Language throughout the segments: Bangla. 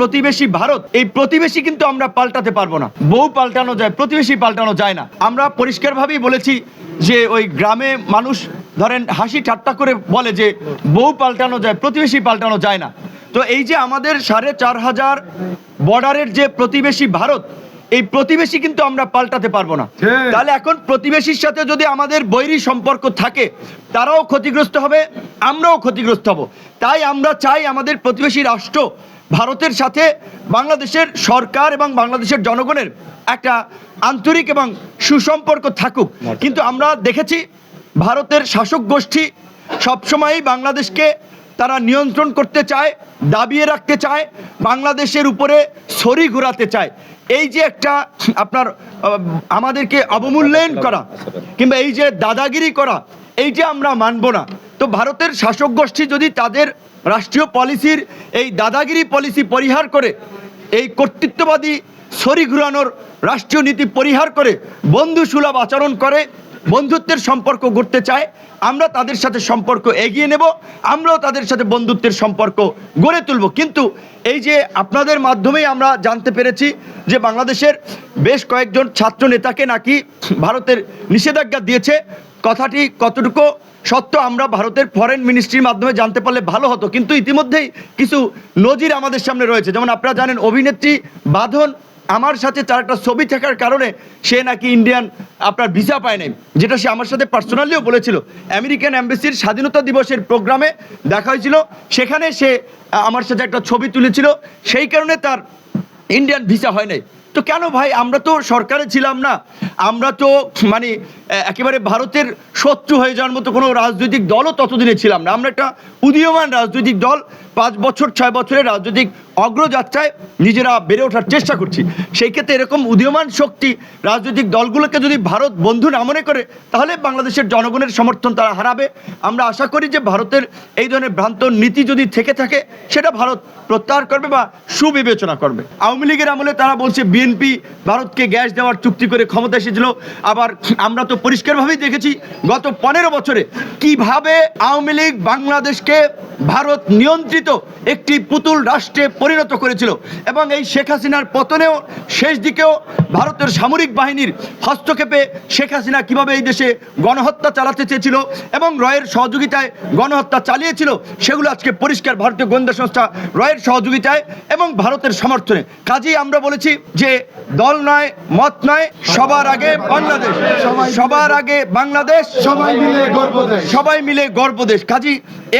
প্রতিবেশী ভারত, এই প্রতিবেশী কিন্তু আমরা পাল্টাতে পারব না। বউ পাল্টানো যায়, প্রতিবেশী পাল্টানো যায় না। আমরা পরিষ্কারভাবেই বলেছি যে ওই গ্রামে মানুষ ধরেন হাসি ঠাট্টা করে বলে যে বউ পাল্টানো যায়, প্রতিবেশী পাল্টানো যায় না। তো এই যে আমাদের সাড়ে চার হাজার বর্ডারের যে প্রতিবেশী ভারত এই প্রতিবেশী কিন্তু আমরা পাল্টাতে পারব না। তাহলে এখন প্রতিবেশীর সাথে যদি আমাদের বৈরী সম্পর্ক থাকে তারাও ক্ষতিগ্রস্ত হবে আমরাও ক্ষতিগ্রস্ত হব। তাই আমরা চাই আমাদের প্রতিবেশী রাষ্ট্র ভারতের সাথে বাংলাদেশের সরকার এবং বাংলাদেশের জনগণের একটা আন্তরিক এবং সুসম্পর্ক থাকুক। কিন্তু আমরা দেখেছি ভারতের শাসক গোষ্ঠী সবসময়ই বাংলাদেশকে তারা নিয়ন্ত্রণ করতে চায় দাবিয়ে রাখতে চায় বাংলাদেশের উপরে ছড়ি ঘোরাতে চায়। এই যে একটা, আপনার আমাদেরকে অবমূল্যায়ন করা, কিংবা এই যে দাদাগিরি করা, এই যে আমরা মানব না। তো ভারতের শাসক গোষ্ঠী যদি তাদের রাষ্ট্রীয় পলিসির এই দাদাগিরি পলিসি পরিহার করে, এই কর্তৃত্ববাদী ছড়ি ঘুরানোর রাষ্ট্রীয় নীতি পরিহার করে বন্ধু সুলভ আচরণ করে বন্ধুত্বের সম্পর্ক গড়তে চায়, আমরা তাদের সাথে সম্পর্ক এগিয়ে নেব, আমরাও তাদের সাথে বন্ধুত্বের সম্পর্ক গড়ে তুলব। কিন্তু এই যে আপনাদের মাধ্যমেই আমরা জানতে পেরেছি যে বাংলাদেশের বেশ কয়েকজন ছাত্র নেতাকে নাকি ভারতের নিষেধাজ্ঞা দিয়েছে, কথাটি কতটুকু সত্য আমরা ভারতের ফরেন মিনিস্ট্রির মাধ্যমে জানতে পারলে ভালো হতো। কিন্তু ইতিমধ্যেই কিছু নজির আমাদের সামনে রয়েছে। যেমন আপনারা জানেন, অভিনেত্রী বাঁধন আমার সাথে তার একটা ছবি থাকার কারণে সে নাকি ইন্ডিয়ান আপনার ভিসা পায় নাই, যেটা সে আমার সাথে পার্সোনালিও বলেছিল। আমেরিকান অ্যাম্বাসির স্বাধীনতা দিবসের প্রোগ্রামে দেখা হয়েছিল। সেখানে সে আমার সাথে একটা ছবি তুলেছিল। সেই কারণে তার ইন্ডিয়ান ভিসা হয় নাই। তো কেন ভাই, আমরা তো সরকারে ছিলাম না। আমরা তো মানে একেবারে ভারতের শত্রু হয়ে যাওয়ার মতো কোনো রাজনৈতিক দলও ততদিনে ছিলাম না। আমরা একটা উদীয়মান রাজনৈতিক দল, পাঁচ বছর, ছয় বছরের রাজনৈতিক অগ্রযাত্রায় নিজেরা বেড়ে ওঠার চেষ্টা করছি। সেই ক্ষেত্রে এরকম উদীয়মান শক্তি রাজনৈতিক দলগুলোকে যদি ভারত বন্ধু না মনে করে, তাহলে বাংলাদেশের জনগণের সমর্থন তারা হারাবে। আমরা আশা করি যে ভারতের এই ধরনের ভ্রান্ত নীতি যদি থেকে থাকে, সেটা ভারত প্রত্যাহার করবে বা সুবিবেচনা করবে। আওয়ামী লীগের আমলে তারা বলছে, বিএনপি ভারতকে গ্যাস দেওয়ার চুক্তি করে ক্ষমতা এসেছিল। আবার আমরা তো পরিষ্কারভাবেই দেখেছি গত পনেরো বছরে কীভাবে আওয়ামী লীগ বাংলাদেশকে ভারত নিয়ন্ত্রিত একটি পুতুল রাষ্ট্রে পরিণত করেছিল এবং এই শেখ হাসিনার পতনেও শেষ দিকেও ভারতের সামরিক বাহিনীর হস্তক্ষেপে শেখ হাসিনা কীভাবে এই দেশে গণহত্যা চালাতে চেয়েছিল এবং রয়ের সহযোগিতায় গণহত্যা চালিয়েছিল, সেগুলো আজকে পরিষ্কার ভারতীয় গোয়েন্দা সংস্থা রয়ের সহযোগিতায় এবং ভারতের সমর্থনে। কাজেই আমরা বলেছি যে দল নয়, মত নয়, সবার আগে বাংলাদেশ। সবার আগে বাংলাদেশ। সবাই মিলে গর্ব দেয় সবাই মিলে গর্ব দেশ। কাজী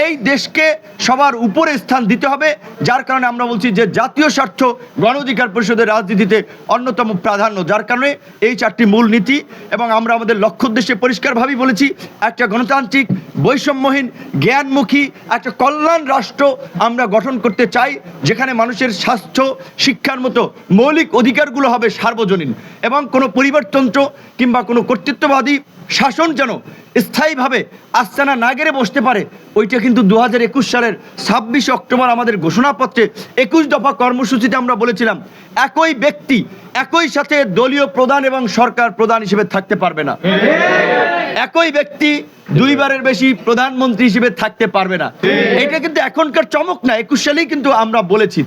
এই দেশকে সবার উপরে স্থান দিতে হবে যার কারণে আমরা বলছি যে জাতীয় স্বার্থ গণ অধিকার পরিষদের রাজনীতিতে অন্যতম প্রাধান্য যার কারণে এই চারটি মূল নীতি এবং আমরা আমাদের লক্ষ্য উদ্দেশ্যে পরিষ্কারভাবেই বলেছি একটা গণতান্ত্রিক বৈষম্যহীন জ্ঞানমুখী একটা কল্যাণ রাষ্ট্র আমরা গঠন করতে চাই যেখানে মানুষের স্বাস্থ্য শিক্ষার মতো মৌলিক অধিকারগুলো হবে সার্বজনীন এবং কোনো পরিবারতন্ত্র কিংবা কোনো কর্তৃত্ববাদী শাসন যেন স্থায়ীভাবে আস্তানা না গেড়ে বসতে পারে ওইটা কিন্তু দু হাজার একুশ সালের ছাব্বিশে অক্টোবর আমাদের ঘোষণাপত্রে একুশ দফা কর্মসূচিতে আমরা বলেছিলাম একই ব্যক্তি একই সাথে দলীয় প্রধান এবং সরকার প্রধান হিসেবে থাকতে পারবে না। একই ব্যক্তি দুইবারের বেশি প্রধানমন্ত্রী হিসেবে থাকতে পারবে না। এটা কিন্তু এখনকার চমক না একুশ সালেই কিন্তু আমরা বলেছি।